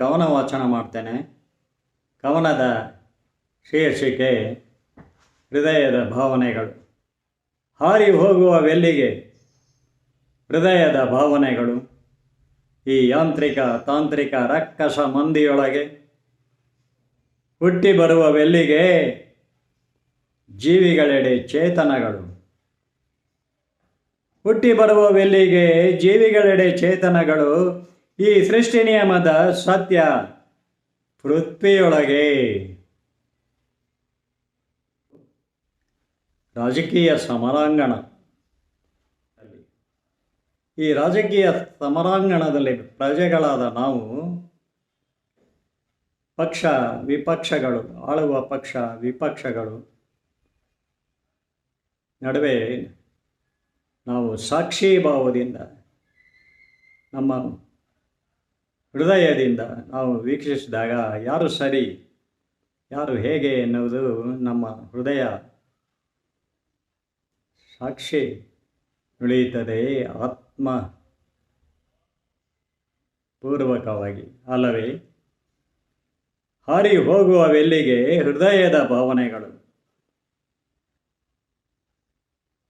ಕವನ ವಾಚನ ಮಾಡ್ತೇನೆ. ಕವನದ ಶೀರ್ಷಿಕೆ, ಹೃದಯದ ಭಾವನೆಗಳು. ಹಾರಿ ಹೋಗುವ ವೆಲ್ಲಿಗೆ ಹೃದಯದ ಭಾವನೆಗಳು. ಈ ಯಾಂತ್ರಿಕ, ತಾಂತ್ರಿಕ ರಕ್ಕಸ ಮಂದಿಯೊಳಗೆ ಹುಟ್ಟಿ ಬರುವ ವೆಲ್ಲಿಗೆ ಜೀವಿಗಳೆಡೆ ಚೇತನಗಳು. ಹುಟ್ಟಿ ಬರುವ ವೆಲ್ಲಿಗೆ ಜೀವಿಗಳೆಡೆ ಚೇತನಗಳು. ಈ ಸೃಷ್ಟಿ ನಿಯಮದ ಸತ್ಯ ಪೃಥ್ವಿಯೊಳಗೆ. ರಾಜಕೀಯ ಸಮರಾಂಗಣ. ಈ ರಾಜಕೀಯ ಸಮರಾಂಗಣದಲ್ಲಿ ಪ್ರಜೆಗಳಾದ ನಾವು ಪಕ್ಷ ವಿಪಕ್ಷಗಳು, ಆಳುವ ಪಕ್ಷ ವಿಪಕ್ಷಗಳು ನಡುವೆ ನಾವು ಸಾಕ್ಷಿ ಭಾವದಿಂದ ನಮ್ಮ ಹೃದಯದಿಂದ ನಾವು ವೀಕ್ಷಿಸಿದಾಗ ಯಾರು ಸರಿ, ಯಾರು ಹೇಗೆ ಎನ್ನುವುದು ನಮ್ಮ ಹೃದಯ ಸಾಕ್ಷಿ ನುಳಿಯುತ್ತದೆ ಆತ್ಮ ಪೂರ್ವಕವಾಗಿ. ಅಲ್ಲವೇ? ಹಾರಿ ಹೋಗುವ ವೆಲ್ಲಿಗೆ ಹೃದಯದ ಭಾವನೆಗಳು?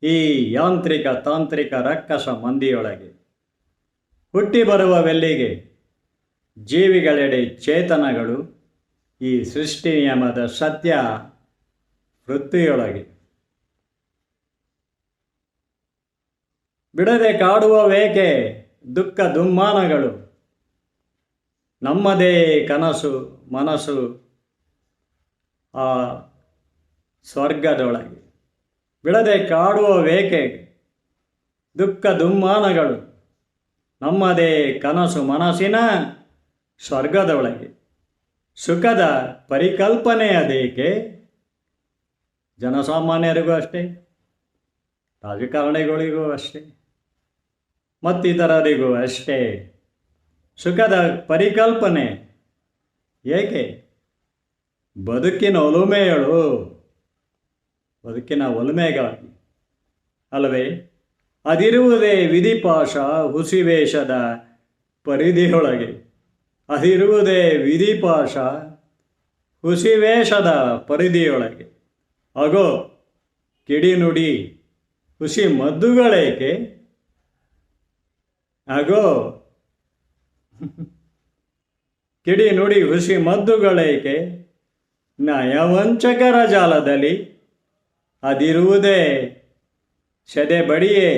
ಈ ಯಾಂತ್ರಿಕ ತಾಂತ್ರಿಕ ರಕ್ಕಸ ಮಂದಿಯೊಳಗೆ ಹುಟ್ಟಿ ಬರುವ ವೆಲ್ಲಿಗೆ ಜೀವಿಗಳೆಡೆ ಚೇತನಗಳು ಈ ಸೃಷ್ಟಿ ನಿಯಮದ ಸತ್ಯ ವೃತ್ತಿಯೊಳಗೆ. ಬಿಡದೆ ಕಾಡುವವೇಕೆ ದುಃಖ ದುಮ್ಮಾನಗಳು. ನಮ್ಮದೇ ಕನಸು ಮನಸ್ಸು ಆ ಸ್ವರ್ಗದೊಳಗೆ. ಬಿಡದೆ ಕಾಡುವವೇಕೆ ದುಃಖ ದುಮ್ಮಾನಗಳು. ನಮ್ಮದೇ ಕನಸು ಮನಸ್ಸಿನ ಸ್ವರ್ಗದೊಳಗೆ. ಸುಖದ ಪರಿಕಲ್ಪನೆ ಅದೇಕೆ? ಜನಸಾಮಾನ್ಯರಿಗೂ ಅಷ್ಟೇ, ರಾಜಕಾರಣಿಗಳಿಗೂ ಅಷ್ಟೇ, ಮತ್ತಿತರರಿಗೂ ಅಷ್ಟೇ. ಸುಖದ ಪರಿಕಲ್ಪನೆ ಏಕೆ? ಬದುಕಿನ ಒಲುಮೆಗಳು, ಬದುಕಿನ ಒಲುಮೆಗಾಗಿ ಅಲ್ಲವೇ ಅದಿರುವುದೇ ವಿಧಿಪಾಶ, ಹುಸಿವೇಷದ ಪರಿಧಿಯೊಳಗೆ. ಅದಿರುವುದೇ ವಿಧಿಪಾಶ, ಹುಸಿವೇಷದ ಪರಿಧಿಯೊಳಗೆ. ಅಗೋ, ಕಿಡಿನುಡಿ ಹುಸಿ ಮದ್ದುಗಳೇಕೆ ಅಗೋ ಕಿಡಿ ನುಡಿ ಹುಸಿ ಮದ್ದುಗಳೇಕೆ ನಯವಂಚಕರ ಜಾಲದಲ್ಲಿ ಅದಿರುವುದೇ ಸೆದೆ ಬಡಿಯೇ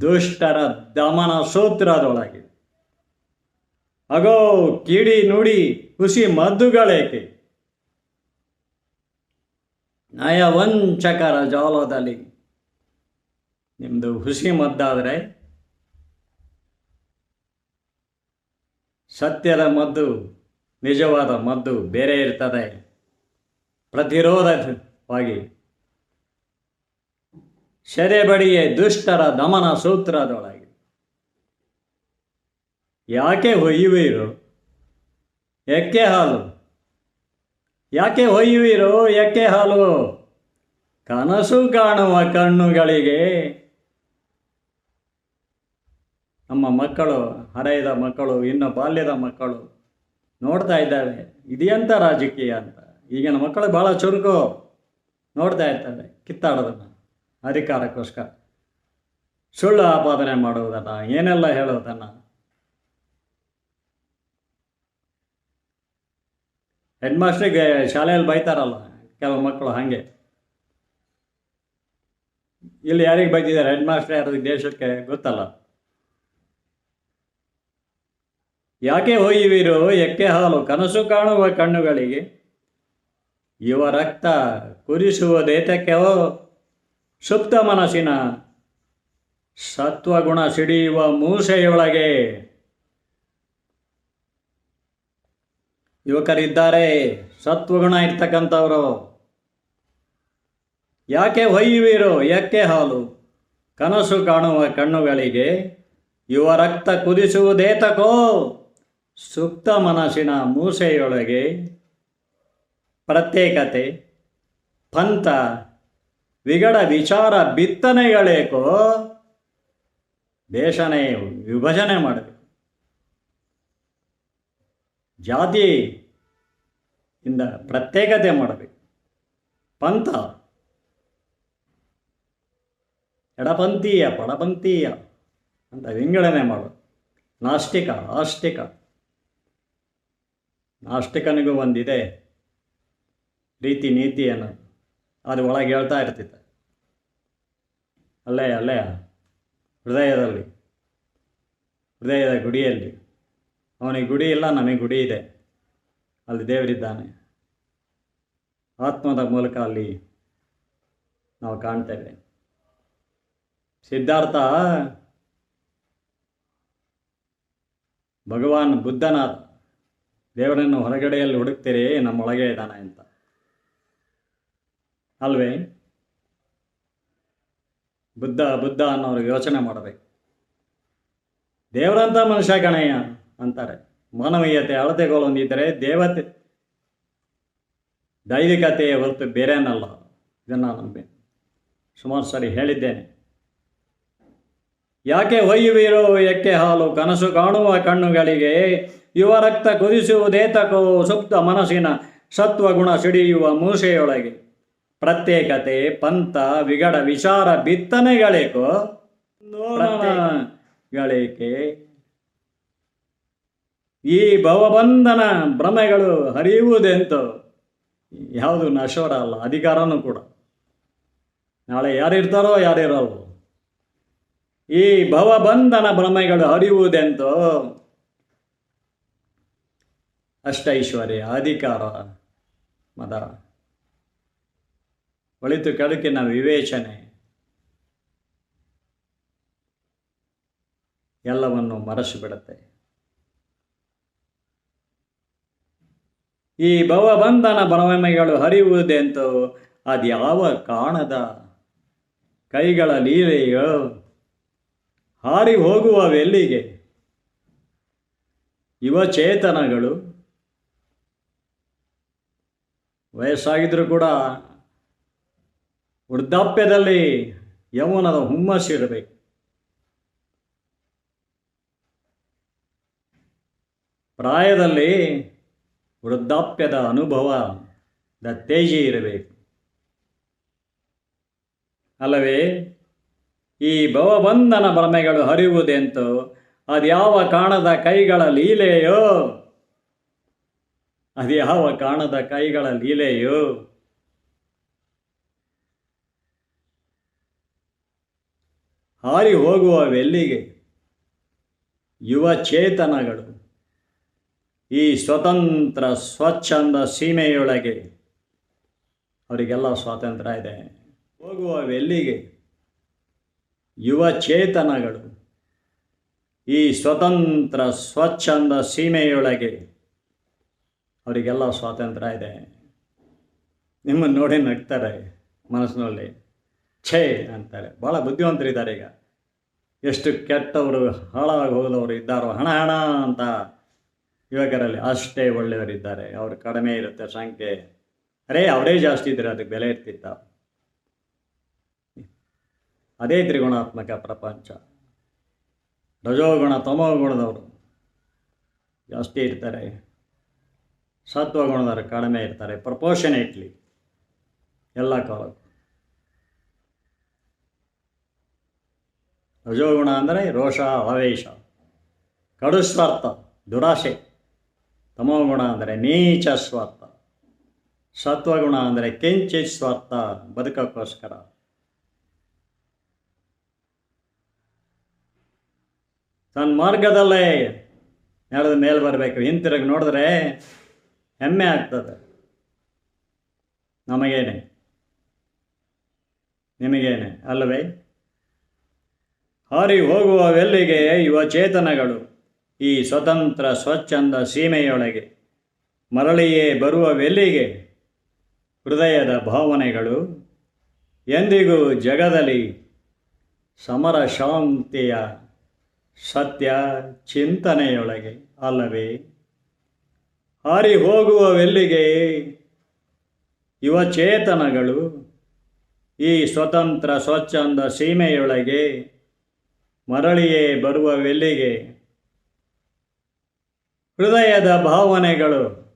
ದುಷ್ಟರ ದಮನ ಸೂತ್ರದೊಳಗೆ. ಅಗೋ, ಕಿಡಿ ನುಡಿ ಹುಸಿ ಮದ್ದುಗಳೇಕೆ? ನಯವಂಚಕರ ಜಾಲದಲ್ಲಿ ನಿಮ್ಮದು ಹುಸಿ ಮದ್ದಾದರೆ ಸತ್ಯದ ಮದ್ದು, ನಿಜವಾದ ಮದ್ದು ಬೇರೆ ಇರ್ತದೆ. ಪ್ರತಿರೋಧವಾಗಿ ಸೆರೆಬಡಿಯೇ ದುಷ್ಟರ ದಮನ ಸೂತ್ರದೊಳಗೆ. ಯಾಕೆ ಹೊಯ್ಯುವಿರು? ಎಕ್ಕೆ ಹಾಲು? ಯಾಕೆ ಹೊಯ್ಯುವಿರೋ? ಎಕ್ಕೆ ಹಾಲು? ಕನಸು ಕಾಣುವ ಕಣ್ಣುಗಳಿಗೆ. ನಮ್ಮ ಮಕ್ಕಳು, ಹರೆಯದ ಮಕ್ಕಳು, ಇನ್ನು ಬಾಲ್ಯದ ಮಕ್ಕಳು ನೋಡ್ತಾ ಇದ್ದಾವೆ ಇದೆಂಥ ರಾಜಕೀಯ ಅಂತ. ಈಗಿನ ಮಕ್ಕಳು ಭಾಳ ಚುರುಕು ನೋಡ್ತಾ ಇರ್ತಾರೆ ಕಿತ್ತಾಡೋದನ್ನು, ಅಧಿಕಾರಕ್ಕೋಸ್ಕರ. ಸುಳ್ಳು ಆಪಾದನೆ ಮಾಡುವುದನ್ನು, ಏನೆಲ್ಲ ಹೇಳೋದನ್ನು. ಹೆಡ್ ಮಾಸ್ಟ್ರಿಗೆ ಶಾಲೆಯಲ್ಲಿ ಬೈತಾರಲ್ಲ ಕೆಲವು ಮಕ್ಕಳು ಹಾಗೆ. ಇಲ್ಲಿ ಯಾರಿಗೆ ಬೈತಿದ್ದಾರೆ? ಹೆಡ್ ಮಾಸ್ಟರ್ ಯಾರು ದೇಶಕ್ಕೆ ಗೊತ್ತಲ್ಲ. ಯಾಕೆ ಹೋಯಿವಿರು ಎಕ್ಕೆ ಹಾಲು? ಕನಸು ಕಾಣುವ ಕಣ್ಣುಗಳಿಗೆ. ಇವ ರಕ್ತ ಕುರಿಸುವ ದೇತಕ್ಕೆವೋ ಸುಪ್ತ ಮನಸ್ಸಿನ ಸತ್ವಗುಣ ಸಿಡಿಯುವ ಮೂಸೆಯೊಳಗೆ. ಯುವಕರಿದ್ದಾರೆ. ಸತ್ವಗುಣ ಇರ್ತಕ್ಕಂಥವರು. ಯಾಕೆ ಹೊಯ್ಯುವಿರು? ಯಾಕೆ ಹಾಲು? ಕನಸು ಕಾಣುವ ಕಣ್ಣುಗಳಿಗೆ ಯುವ ರಕ್ತ ಕುದಿಸುವುದೇತಕೋ ಸುಪ್ತ ಮನಸ್ಸಿನ ಮೂಸೆಯೊಳಗೆ ಪ್ರತ್ಯೇಕತೆ, ಪಂಥ, ವಿಗಡ ವಿಚಾರ ಬಿತ್ತನೆಗಳೇಕೋ ದೇಶನೇ ವಿಭಜನೆ ಮಾಡಬೇಕು ಜಾತಿ ಇಂದ ಪ್ರತ್ಯೇಕತೆ ಮಾಡಬೇಕು. ಪಂಥ. ಎಡಪಂಥೀಯ ಪಡಪಂಥೀಯ ಅಂತ ವಿಂಗಡಣೆ ಮಾಡು ನಾಸ್ತಿಕ, ಆಸ್ತಿಕ. ನಾಸ್ತಿಕನಿಗೂ ಒಂದಿದೆ ರೀತಿ ನೀತಿ ಅನ್ನೋದು ಅದು ಒಳಗೆ ಹೇಳ್ತಾ ಇರ್ತಿತ್ತು. ಅಲ್ಲೇ ಅಲ್ಲೇ, ಹೃದಯದಲ್ಲಿ, ಹೃದಯದ ಗುಡಿಯಲ್ಲಿ. ಅವನಿಗೆ ಗುಡಿ ಇಲ್ಲ, ನಮಗೆ ಗುಡಿ ಇದೆ. ಅಲ್ಲಿ ದೇವರಿದ್ದಾನೆ. ಆತ್ಮದ ಮೂಲಕ ಅಲ್ಲಿ ನಾವು ಕಾಣ್ತೇವೆ. ಸಿದ್ಧಾರ್ಥ ಭಗವಾನ್ ಬುದ್ಧನಾದ, ದೇವರನ್ನು ಹೊರಗಡೆಯಲ್ಲಿ ಹುಡುಕ್ತೀರಿ ನಮ್ಮೊಳಗೆ ಇದ್ದಾನೆ ಅಂತ. ಅಲ್ವೇ? ಬುದ್ಧ ಬುದ್ಧ ಅನ್ನೋರು ಯೋಚನೆ ಮಾಡಬೇಕು. ದೇವರಂತ ಮನುಷ್ಯ ಕಣಯ್ಯ. ಅಂತಾರೆ. ಮಾನವೀಯತೆ ಅಳತೆಗಳೊಂದಿದ್ದರೆ ದೇವತೆ ದೈವಿಕತೆಯ ಹೊರತು ಬೇರೇನಲ್ಲ. ಇದನ್ನು ನಂಬಿ ಸುಮಾರು ಸರಿ ಹೇಳಿದ್ದೇನೆ. ಯಾಕೆ ಒಯ್ಯುವಿರೋ ಎಕ್ಕೆ ಹಾಲು ಕನಸು ಕಾಣುವ ಕಣ್ಣುಗಳಿಗೆ ಯುವ ರಕ್ತ ಕುದಿಸುವುದೇತಕೋ ಸುಪ್ತ ಮನಸ್ಸಿನ ಸತ್ವಗುಣ ಸಿಡಿಯುವ ಮೂಸೆಯೊಳಗೆ. ಪ್ರತ್ಯೇಕತೆ ಪಂಥ ವಿಗಡ ವಿಚಾರ ಬಿತ್ತನೆಗಳೇಕೋ? ಗಳೇಕೆ? ಈ ಭವಬಂಧನ ಭ್ರಮೆಗಳು ಹರಿಯುವುದೆಂತೋ? ಯಾವುದು ನಶ್ವರ ಅಲ್ಲ, ಅಧಿಕಾರನೂ ಕೂಡ. ನಾಳೆ ಯಾರಿರ್ತಾರೋ ಯಾರಿರೋ ಈ ಭವಬಂಧನ ಭ್ರಮೆಗಳು ಹರಿಯುವುದೆಂತೋ? ಅಷ್ಟೈಶ್ವರ್ಯ, ಅಧಿಕಾರ, ಮದ. ಒಳಿತು ಕೆಡುಕಿನ ವಿವೇಚನೆ. ಎಲ್ಲವನ್ನು ಮರೆಸಿಬಿಡುತ್ತೆ. ಈ ಭವಬಂಧನ ಭ್ರಮೆಗಳು ಹರಿಯುವುದೆಂತೋ ಅದ್ಯಾವ ಕಾಣದ? ಕೈಗಳ ಲೀಲೆಯು ಹಾರಿ ಹೋಗುವವೆಲ್ಲಿಗೆ ಯುವಚೇತನಗಳು, ವಯಸ್ಸಾಗಿದ್ರೂ ಕೂಡ ವೃದ್ಧಾಪ್ಯದಲ್ಲಿ ಯೌವನದ ಹುಮ್ಮಸ್ಸಿರಬೇಕು ಪ್ರಾಯದಲ್ಲಿ ವೃದ್ಧಾಪ್ಯದ ಅನುಭವದ ತೇಜಿ ಇರಬೇಕು. ಅಲ್ಲವೇ, ಈ ಭವಬಂಧನ ಭ್ರಮೆಗಳು ಹರಿಯುವುದೆಂತೋ? ಅದ್ಯಾವ ಕಾಣದ ಕೈಗಳ ಲೀಲೆಯೋ? ಅದ್ಯಾವ ಕಾಣದ ಕೈಗಳ ಲೀಲೆಯೋ? ಹಾರಿ ಹೋಗುವ ವೆಲ್ಲಿಗೆ ಯುವ ಚೇತನಗಳು ಈ ಸ್ವತಂತ್ರ, ಸ್ವಚ್ಛಂದ ಸೀಮೆಯೊಳಗೆ ಅವರಿಗೆಲ್ಲ ಸ್ವಾತಂತ್ರ್ಯ ಇದೆ. ಹೋಗುವವೆಲ್ಲಿಗೆ ಯುವ ಚೇತನಗಳು ಈ ಸ್ವತಂತ್ರ, ಸ್ವಚ್ಛಂದ ಸೀಮೆಯೊಳಗೆ ಅವರಿಗೆಲ್ಲ ಸ್ವಾತಂತ್ರ್ಯ ಇದೆ. ನಿಮ್ಮನ್ನು ನೋಡಿ ನಗ್ತಾರೆ, ಮನಸ್ಸಿನಲ್ಲಿ ಛೇ ಅಂತಾರೆ. ಭಾಳ ಬುದ್ಧಿವಂತರಿದ್ದಾರೆ ಈಗ. ಎಷ್ಟು ಕೆಟ್ಟವರು ಹಾಳಾಗಿ ಹೋದವರು ಇದ್ದಾರೋ, ಹಣ ಹಣ ಅಂತ ಯುವಕರಲ್ಲಿ ಅಷ್ಟೇ ಒಳ್ಳೆಯವರಿದ್ದಾರೆ. ಅವರು ಕಡಿಮೆ ಇರುತ್ತೆ ಸಂಖ್ಯೆ. ಅರೇ, ಅವರೇ ಜಾಸ್ತಿ ಇದ್ದರೆ ಅದಕ್ಕೆ ಬೆಲೆ ಇರ್ತಿತ್ತ? ಅದೇ ತ್ರಿಗುಣಾತ್ಮಕ ಪ್ರಪಂಚ. ರಜೋಗುಣ, ತಮೋಗುಣದವರು ಜಾಸ್ತಿ ಇರ್ತಾರೆ. ಸತ್ವಗುಣದವರು ಕಡಿಮೆ ಇರ್ತಾರೆ. ಪ್ರಪೋರ್ಷನೇಟ್ಲಿ ಎಲ್ಲ ಕಾಲಕ್ಕೂ. ರಜೋಗುಣ ಅಂದರೆ ರೋಷ, ಆವೇಶ. ಕಡು ಸ್ವಾರ್ಥ ದುರಾಶೆ ತಮೋಗುಣ ಅಂದರೆ ನೀಚ ಸ್ವಾರ್ಥ. ಸತ್ವಗುಣ ಅಂದರೆ ಕೆಂಚಿತ್ ಸ್ವಾರ್ಥ ಬದುಕಕ್ಕೋಸ್ಕರ. ತನ್ನ ಮಾರ್ಗದಲ್ಲೇ ನಡೆದ ಮೇಲೆ ಬರಬೇಕು. ಹಿಂತಿರುಗಿ ನೋಡಿದ್ರೆ ಹೆಮ್ಮೆ ಆಗ್ತದೆ. ನಮಗೇನೆ. ನಿಮಗೇನೆ, ಅಲ್ಲವೇ? ಹಾರಿ ಹೋಗುವ ಹೋಗುವವೆಲ್ಲಿಗೆ ಯುವ ಚೇತನಗಳು. ಈ ಸ್ವತಂತ್ರ ಸ್ವಚ್ಛಂದ ಸೀಮೆಯೊಳಗೆ ಮರಳಿಯೇ ಬರುವ ವೆಲ್ಲಿಗೆ ಹೃದಯದ ಭಾವನೆಗಳು ಎಂದಿಗೂ ಜಗದಲ್ಲಿ ಸಮರ ಶಾಂತಿಯ ಸತ್ಯ ಚಿಂತನೆಯೊಳಗೆ ಅಲ್ಲವೇ? ಹಾರಿ ಹೋಗುವ ಹೋಗುವವೆಲ್ಲಿಗೆ ಯುವಚೇತನಗಳು ಈ ಸ್ವತಂತ್ರ ಸ್ವಚ್ಛಂದ ಸೀಮೆಯೊಳಗೆ ಮರಳಿಯೇ ಬರುವವೆಲ್ಲಿಗೆ ಹೃದಯದ ಭಾವನೆಗಳು.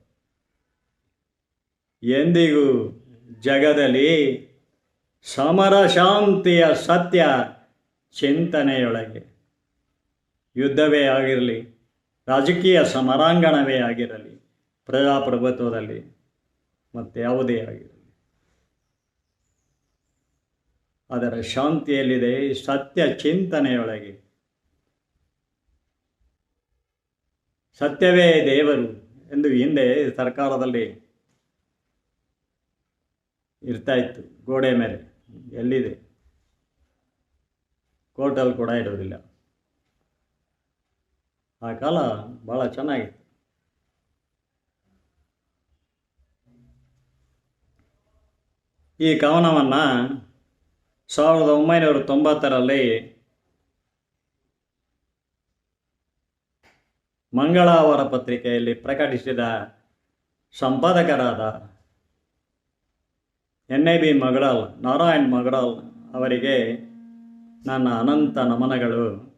ಎಂದಿಗೂ ಜಗದಲ್ಲಿ ಸಮರ ಶಾಂತಿಯ ಸತ್ಯ ಚಿಂತನೆಯೊಳಗೆ. ಯುದ್ಧವೇ ಆಗಿರಲಿ, ರಾಜಕೀಯ ಸಮರಾಂಗಣವೇ ಆಗಿರಲಿ, ಪ್ರಜಾಪ್ರಭುತ್ವದಲ್ಲಿ ಮತ್ತು ಯಾವುದೇ ಆಗಿರಲಿ. ಅದರ ಶಾಂತಿಯಲ್ಲಿದೆ ಸತ್ಯ ಚಿಂತನೆಯೊಳಗೆ. ಸತ್ಯವೇ ದೇವರು ಎಂದು ಹಿಂದೆ ಸರ್ಕಾರದಲ್ಲಿ ಇರ್ತಾ ಇತ್ತು, ಗೋಡೆ ಮೇಲೆ, ಎಲ್ಲಿದೆ? ಕೋರ್ಟಲ್ಲಿ ಕೂಡ ಇರೋದಿಲ್ಲ ಆ ಕಾಲ ಭಾಳ ಚೆನ್ನಾಗಿತ್ತು. ಈ ಕವನವನ್ನು ಸಾವಿರದ ಒಂಬೈನೂರ ತೊಂಬತ್ತರಲ್ಲಿ ಮಂಗಳಾವರ ಪತ್ರಿಕೆಯಲ್ಲಿ ಪ್ರಕಟಿಸಿದ ಸಂಪಾದಕರಾದ N I B Magadal, Narayan Magadal ಅವರಿಗೆ ನನ್ನ ಅನಂತ ನಮನಗಳು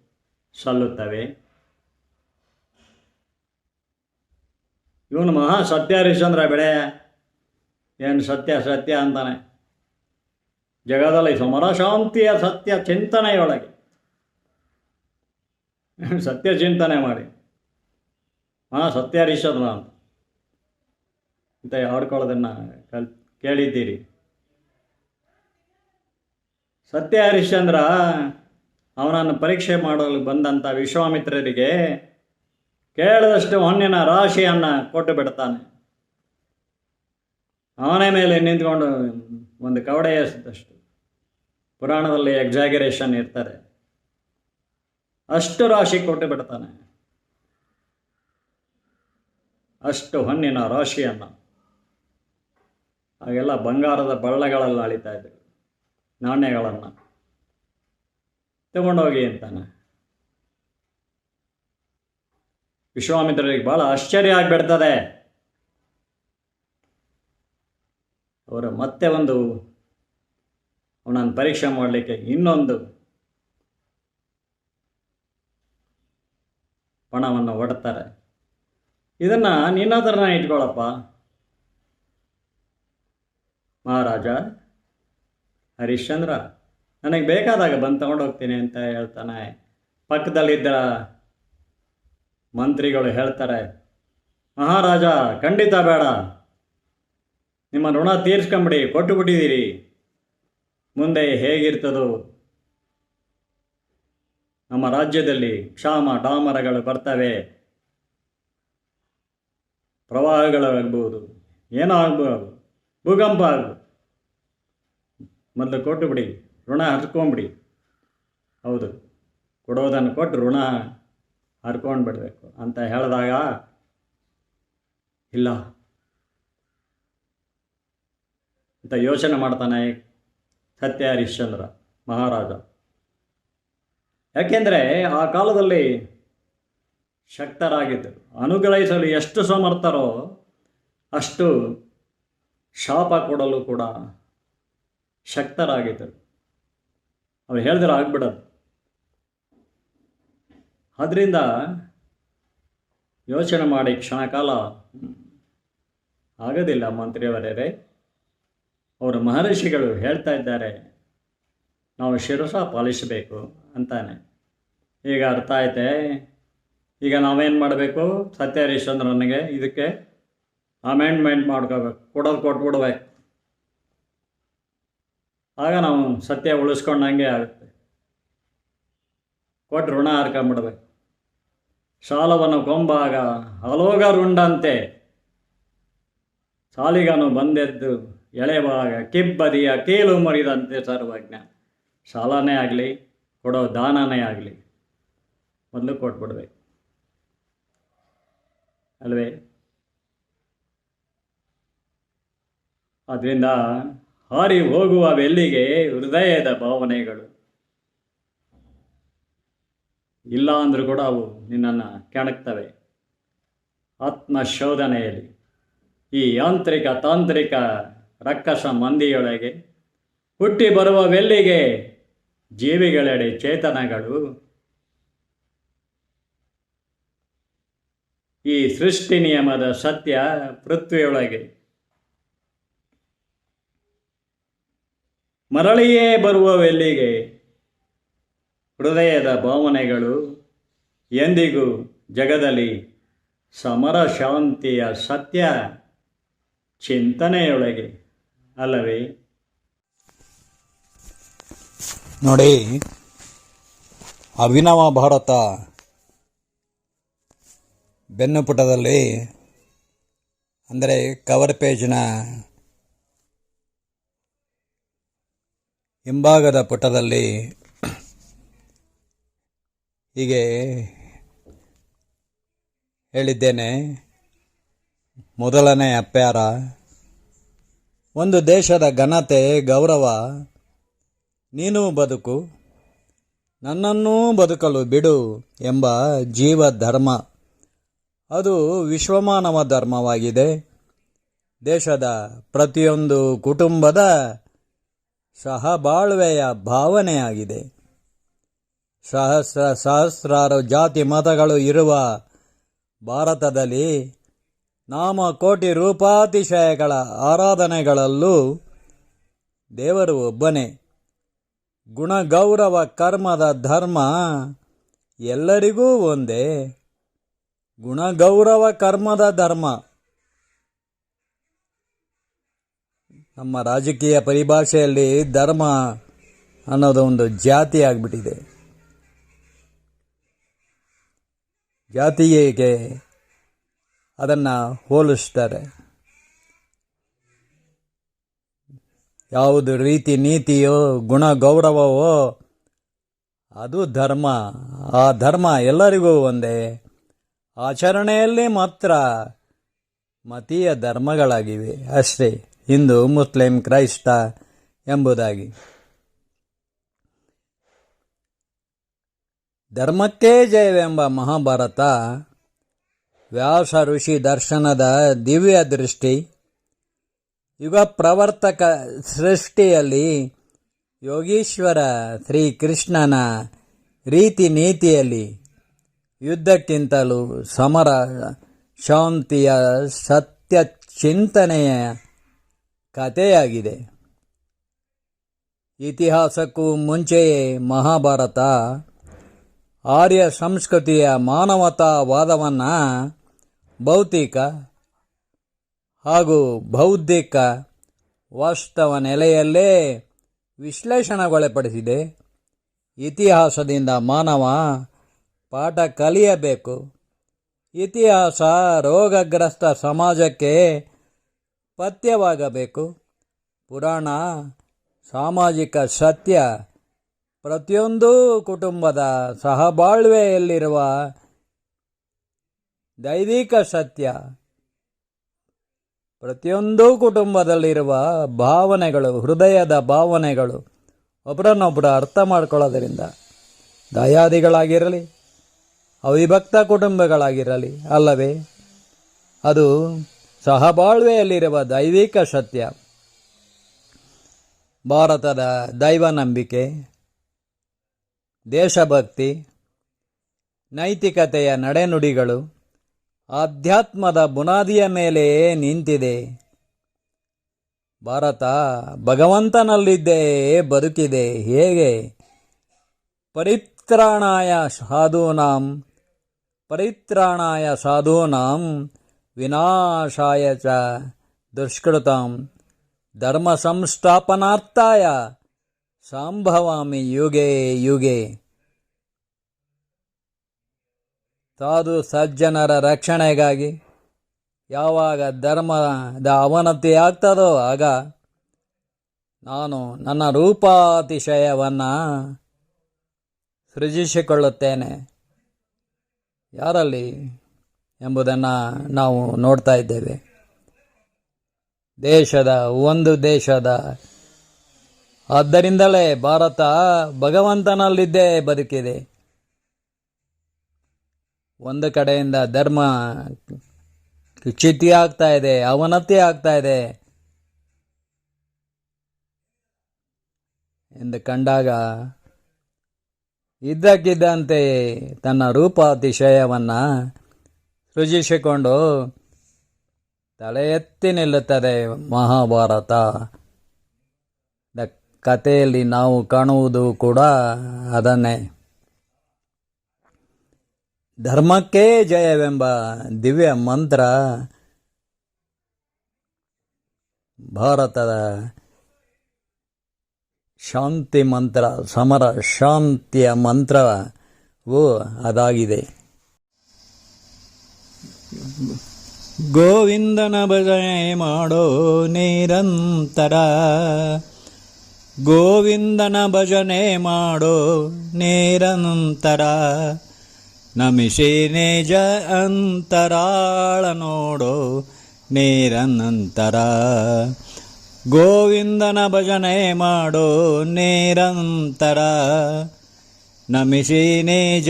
ಸಲ್ಲುತ್ತವೆ. ಇವನು ಮಹಾ ಸತ್ಯ ಹರಿಶ್ಚಂದ್ರ ಬೆಳೆ. ಏನು ಸತ್ಯ ಸತ್ಯ ಅಂತಾನೆ. ಜಗದಲ್ಲಿ ಸಮರ ಶಾಂತಿಯ ಸತ್ಯ ಚಿಂತನೆಯೊಳಗೆ. ಸತ್ಯ ಚಿಂತನೆ ಮಾಡಿ. ಹಾಂ, ಸತ್ಯ ಹರಿಶ್ಚಂದ್ರ ಅಂತ ಅಂತ ಹಾಡ್ಕೊಳ್ಳೋದನ್ನು ಕಲ್, ಕೇಳಿದ್ದೀರಿ. ಸತ್ಯ ಹರಿಶ್ಚಂದ್ರ ಅವನನ್ನು ಪರೀಕ್ಷೆ ಮಾಡಲು ಬಂದಂಥ ವಿಶ್ವಾಮಿತ್ರರಿಗೆ ಕೇಳಿದಷ್ಟು ಹೊನ್ನಿನ ರಾಶಿಯನ್ನು ಕೊಟ್ಟು ಬಿಡ್ತಾನೆ. ಅವನ ಮೇಲೆ ನಿಂತ್ಕೊಂಡು ಒಂದು ಕವಡೆ ಎಸ್ದಷ್ಟು ಪುರಾಣದಲ್ಲಿ ಎಕ್ಸಾಗರೇಷನ್ ಇರ್ತಾರೆ ಅಷ್ಟು ರಾಶಿ ಕೊಟ್ಟು ಬಿಡ್ತಾನೆ. ಅಷ್ಟು ಹಣ್ಣಿನ ರಾಶಿಯನ್ನು ಹಾಗೆಲ್ಲ ಬಂಗಾರದ ಬಳ್ಳಗಳಲ್ಲಿ ಅಳಿತಾ ಇದ್ರು ನಾಣ್ಯಗಳನ್ನು. ತಗೊಂಡೋಗಿ ಅಂತಾನೆ. ವಿಶ್ವಾಮಿತ್ರರಿಗೆ ಭಾಳ ಆಶ್ಚರ್ಯ ಆಗಿಬಿಡ್ತದೆ. ಅವರು ಮತ್ತೆ ಒಂದು ಅವನನ್ನು ಪರೀಕ್ಷೆ ಮಾಡಲಿಕ್ಕೆ ಇನ್ನೊಂದು ಪಣವನ್ನು ಒಡ್ತಾರೆ ಇದನ್ನು ನಿನ್ನ ಹತ್ರನ ಇಟ್ಕೊಳ್ಳಪ್ಪ ಮಹಾರಾಜ, ಹರಿಶ್ಚಂದ್ರ, ನನಗೆ ಬೇಕಾದಾಗ ಬಂದು ತಗೊಂಡು ಹೋಗ್ತೀನಿ ಅಂತ ಹೇಳ್ತಾನೆ. ಪಕ್ಕದಲ್ಲಿದ್ದ ಮಂತ್ರಿಗಳು ಹೇಳ್ತಾರೆ, ಮಹಾರಾಜ, ಖಂಡಿತ ಬೇಡ. ನಿಮ್ಮ ಋಣ ತೀರ್ಸ್ಕೊಂಬಿಡಿ ಕೊಟ್ಟು ಬಿಟ್ಟಿದ್ದೀರಿ ಮುಂದೆ ಹೇಗಿರ್ತದೋ. ನಮ್ಮ ರಾಜ್ಯದಲ್ಲಿ ಕ್ಷಾಮ ಡಾಮರಗಳು ಬರ್ತವೆ. ಪ್ರವಾಹಗಳು ಆಗ್ಬೋದು ಏನೋ ಆಗ್ಬೋದು ಭೂಕಂಪ ಆಗ್ಬೋದು. ಮೊದಲು ಕೊಟ್ಟು ಬಿಡಿ, ಋಣ ಹರ್ಕೊಂಬಿಡಿ ಹೌದು, ಕೊಡೋದನ್ನು ಕೊಟ್ಟು ಋಣ ಹರ್ಕೊಂಡು ಬಿಡಬೇಕು ಅಂತ ಹೇಳಿದಾಗ ಇಲ್ಲ. ಅಂತ ಯೋಚನೆ ಮಾಡ್ತಾನೆ ಸತ್ಯ ಹರಿಶ್ಚಂದ್ರ ಮಹಾರಾಜ. ಯಾಕೆಂದರೆ ಆ ಕಾಲದಲ್ಲಿ ಶಕ್ತರಾಗಿದ್ದರು. ಅನುಗ್ರಹಿಸಲು ಎಷ್ಟು ಸಮರ್ಥರೋ ಅಷ್ಟು ಶಾಪ ಕೊಡಲು ಕೂಡ ಶಕ್ತರಾಗಿದ್ದರು. ಅವ್ರು ಹೇಳಿದ್ರೆ ಆಗ್ಬಿಡೋದು. ಅದರಿಂದ ಯೋಚನೆ ಮಾಡಿ ಕ್ಷಣಕಾಲ ಆಗೋದಿಲ್ಲ ಮಂತ್ರಿಯವರೇ. ಅವರು ಮಹರ್ಷಿಗಳು ಹೇಳ್ತಾ ಇದ್ದಾರೆ, ನಾವು ಶಿರಸ ಪಾಲಿಸಬೇಕು ಅಂತಾನೆ. ಈಗ ಅರ್ಥ ಐತೆ ಈಗ ನಾವೇನು ಮಾಡಬೇಕು? ಸತ್ಯ ಹರಿಶ್ಚಂದ್ರನಿಗೆ ಇದಕ್ಕೆ ಅಮೆಂಡ್ಮೆಂಟ್ ಮಾಡ್ಕೋಬೇಕು. ಕೊಡೋದು ಕೊಟ್ಬಿಡ್ಬೇಕು ಆಗ ನಾವು ಸತ್ಯ ಉಳಿಸ್ಕೊಂಡಂಗೆ ಆಗುತ್ತೆ. ಕೊಟ್ಟು ಋಣ ಹಾರ್ಕೊಂಬಿಡ್ಬೇಕು ಸಾಲವನ್ನು ಕೊಂಬಾಗ ಹಲೋಗರುಂಡಂತೆ ಸಾಲಿಗನು ಬಂದೆದ್ದು ಎಳೆವಾಗ ಕಿಬ್ಬದಿಯ ಕೀಲು ಮುರಿದಂತೆ ಸರ್ವಜ್ಞ. ಸಾಲನೇ ಆಗಲಿ, ಕೊಡೋ ದಾನನೇ ಆಗಲಿ, ಮೊದಲು ಕೊಟ್ಬಿಡ್ಬೇಕು ಅಲ್ವೇ? ಅದರಿಂದ ಹಾರಿ ಹೋಗುವ ಬೆಲ್ಲಿಗೆ ಹೃದಯದ ಭಾವನೆಗಳು. ಇಲ್ಲ ಅಂದರೂ ಕೂಡ ಅವು ನಿನ್ನನ್ನು ಕೆಣಕ್ತವೆ. ಆತ್ಮಶೋಧನೆಯಲ್ಲಿ ಈ ಯಾಂತ್ರಿಕ ತಾಂತ್ರಿಕ ರಕ್ಕಸ ಮಂದಿಯೊಳಗೆ ಹುಟ್ಟಿ ಬರುವ ಬೆಲ್ಲಿಗೆ ಜೀವಿಗಳೆಡೆ ಚೇತನಗಳು ಈ ಸೃಷ್ಟಿ ನಿಯಮದ ಸತ್ಯ ಪೃಥ್ವಿಯೊಳಗೆ. ಮರಳಿಯೇ ಬರುವವೆಲ್ಲಿಗೆ ಹೃದಯದ ಭಾವನೆಗಳು ಎಂದಿಗೂ ಜಗದಲ್ಲಿ ಸಮರ ಶಾಂತಿಯ ಸತ್ಯ ಚಿಂತನೆಯೊಳಗೆ ಅಲ್ಲವೇ? ನೋಡಿ, ಅಭಿನವ ಭಾರತ ಬೆನ್ನುಪುಟದಲ್ಲಿ, ಅಂದರೆ ಕವರ್ ಪೇಜಿನ ಹಿಂಭಾಗದ ಪುಟದಲ್ಲಿ ಹೀಗೆ ಹೇಳಿದ್ದೇನೆ. ಮೊದಲನೇ ಅಪ್ಯಾರ ಒಂದು ದೇಶದ ಘನತೆ, ಗೌರವ, ನೀನು ಬದುಕು, ನನ್ನನ್ನೂ ಬದುಕಲು ಬಿಡು ಎಂಬ ಜೀವ ಧರ್ಮ ಅದು ವಿಶ್ವಮಾನವ ಧರ್ಮವಾಗಿದೆ. ದೇಶದ ಪ್ರತಿಯೊಂದು ಕುಟುಂಬದ ಸಹಬಾಳ್ವೆಯ ಭಾವನೆಯಾಗಿದೆ. ಸಹಸ್ರ ಸಹಸ್ರಾರು ಜಾತಿ ಮತಗಳು ಇರುವ ಭಾರತದಲ್ಲಿ ನಾಮ ಕೋಟಿ ರೂಪಾತಿಶಯಗಳ ಆರಾಧನೆಗಳಲ್ಲೂ ದೇವರು ಒಬ್ಬನೇ. ಗುಣಗೌರವ ಕರ್ಮದ ಧರ್ಮ ಎಲ್ಲರಿಗೂ ಒಂದೇ. ಗುಣಗೌರವ ಕರ್ಮದ ಧರ್ಮ. ನಮ್ಮ ರಾಜಕೀಯ ಪರಿಭಾಷೆಯಲ್ಲಿ ಧರ್ಮ ಅನ್ನೋದು ಒಂದು ಜಾತಿ ಆಗಿಬಿಟ್ಟಿದೆ. ಜಾತಿಗೆ ಅದನ್ನು ಹೋಲಿಸ್ತಾರೆ. ಯಾವುದು ರೀತಿ ನೀತಿಯೋ ಗುಣ ಗೌರವವೋ ಅದು ಧರ್ಮ. ಆ ಧರ್ಮ ಎಲ್ಲರಿಗೂ ಒಂದೇ. ಆಚರಣೆಯಲ್ಲಿ ಮಾತ್ರ ಮತೀಯ ಧರ್ಮಗಳಾಗಿವೆ. ಅಷ್ಟೇ, ಹಿಂದೂ, ಮುಸ್ಲಿಂ, ಕ್ರೈಸ್ತ ಎಂಬುದಾಗಿ. ಧರ್ಮಕ್ಕೇ ಜಯವೆಂಬ ಮಹಾಭಾರತ, ವ್ಯಾಸ ಋಷಿ ದರ್ಶನದ ದಿವ್ಯ ದೃಷ್ಟಿ, ಯುಗ ಪ್ರವರ್ತಕ ಸೃಷ್ಟಿಯಲ್ಲಿ ಯೋಗೀಶ್ವರ ಶ್ರೀಕೃಷ್ಣನ ರೀತಿ ನೀತಿಯಲ್ಲಿ ಯುದ್ಧಕ್ಕಿಂತಲೂ ಸಮರ, ಶಾಂತಿಯ ಸತ್ಯ ಚಿಂತನೆಯ ಕಥೆಯಾಗಿದೆ. ಇತಿಹಾಸಕ್ಕೂ ಮುಂಚೆಯೇ ಮಹಾಭಾರತ, ಆರ್ಯ ಸಂಸ್ಕೃತಿಯ ಮಾನವತಾವಾದವನ್ನು ಭೌತಿಕ ಹಾಗೂ ಬೌದ್ಧಿಕ ವಾಸ್ತವ ನೆಲೆಯಲ್ಲೇ ವಿಶ್ಲೇಷಣೆಗೊಳಪಡಿಸಿದೆ. ಇತಿಹಾಸದಿಂದ ಮಾನವ ಪಾಠ ಕಲಿಯಬೇಕು. ಇತಿಹಾಸ ರೋಗಗ್ರಸ್ತ ಸಮಾಜಕ್ಕೆ ಪಥ್ಯವಾಗಬೇಕು. ಪುರಾಣ, ಸಾಮಾಜಿಕ ಸತ್ಯ, ಪ್ರತಿಯೊಂದು ಕುಟುಂಬದ ಸಹಬಾಳ್ವೆಯಲ್ಲಿರುವ ದೈವಿಕ ಸತ್ಯ, ಪ್ರತಿಯೊಂದು ಕುಟುಂಬದಲ್ಲಿರುವ ಭಾವನೆಗಳು, ಹೃದಯದ ಭಾವನೆಗಳು ಒಬ್ಬರನ್ನೊಬ್ಬರು ಅರ್ಥ ಮಾಡ್ಕೊಳ್ಳೋದರಿಂದ ದಯಾದಿಗಳಾಗಿರಲಿ ಅವಿಭಕ್ತ ಕುಟುಂಬಗಳಾಗಿರಲಿ, ಅಲ್ಲವೇ? ಅದು ಸಹಬಾಳ್ವೆಯಲ್ಲಿರುವ ದೈವಿಕ ಸತ್ಯ. ಭಾರತದ ದೈವ ನಂಬಿಕೆ ದೇಶಭಕ್ತಿ, ನೈತಿಕತೆಯ ನಡೆನುಡಿಗಳು, ಆಧ್ಯಾತ್ಮದ ಬುನಾದಿಯ ಮೇಲೆ ನಿಂತಿದೆ. ಭಾರತ ಭಗವಂತನಲ್ಲಿದ್ದೇ ಬದುಕಿದೆ. ಹೇಗೆ? ಪರಿತ್ರಾಣಾಯ ಸಾಧೂನಾಂ ಪರಿತ್ರಾಣಾಯ ಸಾಧೂನಾಂ ವಿನಾಶಾಯ ಚ ದುಷ್ಕೃತಾಂ ಧರ್ಮ ಸಂಸ್ಥಾಪನಾರ್ಥಾಯ ಸಂಭವಾಮಿ ಯುಗೆ ಯುಗೆ. ಸಾಧು ಸಜ್ಜನರ ರಕ್ಷಣೆಗಾಗಿ ಯಾವಾಗ ಧರ್ಮದ ಅವನತಿ ಆಗ್ತದೋ ಆಗ ನಾನು ನನ್ನ ರೂಪಾತಿಶಯವನ್ನು ಸೃಜಿಸಿಕೊಳ್ಳುತ್ತೇನೆ. ಯಾರಲ್ಲಿ ಎಂಬುದನ್ನು ನಾವು ನೋಡ್ತಾ ಇದ್ದೇವೆ. ದೇಶದ, ಒಂದು ದೇಶದ. ಆದ್ದರಿಂದಲೇ ಭಾರತ ಭಗವಂತನಲ್ಲಿದ್ದೇ ಬದುಕಿದೆ. ಒಂದು ಕಡೆಯಿಂದ ಧರ್ಮ ಚ್ಯುತಿ ಆಗ್ತಾ ಇದೆ, ಅವನತಿ ಆಗ್ತಾ ಇದೆ ಎಂದು ಕಂಡಾಗ ಇದ್ದಕ್ಕಿದ್ದಂತೆ ತನ್ನ ರೂಪಾತಿಶಯವನ್ನು ಸೃಜಿಸಿಕೊಂಡು ತಲೆ ಎತ್ತಿ ನಿಲ್ಲುತ್ತದೆ ಮಹಾಭಾರತ. ದ ಕಥೆಯಲ್ಲಿ ನಾವು ಕಾಣುವುದು ಕೂಡ ಅದನ್ನೇ. ಧರ್ಮಕ್ಕೇ ಜಯವೆಂಬ ದಿವ್ಯ ಮಂತ್ರ ಭಾರತದ ಶಾಂತಿ ಮಂತ್ರ, ಸಮರ, ಶಾಂತಿಯ ಮಂತ್ರವು ಅದಾಗಿದೆ. ಗೋವಿಂದನ ಭಜನೆ ಮಾಡೋ ನಿರಂತರ. ಗೋವಿಂದನ ಭಜನೆ ಮಾಡೋ ನಿರಂತರ. ನಮಿಷಿ ನಿಜ ಅಂತರಾಳ ನೋಡೋ ನಿರಂತರ. ಗೋವಿಂದನ ಭಜನೆ ಮಾಡೋ ನಿರಂತರ ನಮಿಷಿ ನಿಜ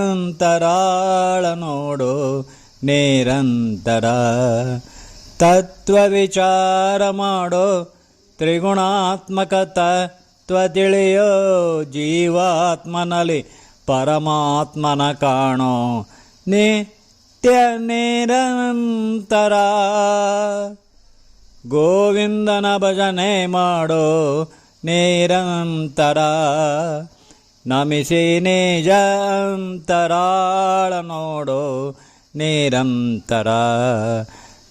ಅಂತರಾಳ ನೋಡೋ ನಿರಂತರ. ತತ್ವ ವಿಚಾರ ಮಾಡೋ ತ್ರಿಗುಣಾತ್ಮಕ ತತ್ವ ತಿಳಿಯೋ ಜೀವಾತ್ಮನಲ್ಲಿ ಪರಮಾತ್ಮನ ಕಾಣೋ ನಿತ್ಯ ನಿರಂತರ. ಗೋವಿಂದನ ಭಜನೆ ಮಾಡೋ ನಿರಂತರ. ನಮಿಸಿ ನಿಜ ಅಂತರಾಳ ನೋಡೋ ನಿರಂತರ.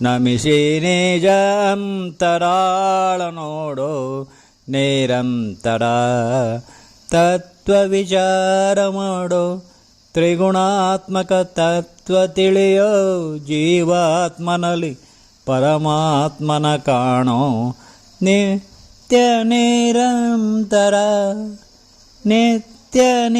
ನಮಿಸಿ ನಿಜ ಅಂತರಾಳ ನೋಡೋ ನಿರಂತರ. ತತ್ವ ವಿಚಾರ ಮಾಡೋ ತ್ರಿಗುಣಾತ್ಮಕ ತತ್ವ ತಿಳಿಯೋ ಜೀವಾತ್ಮನಲ್ಲಿ परमात्मनकाणो नित्यनिरं नित्यनिरन्तरा।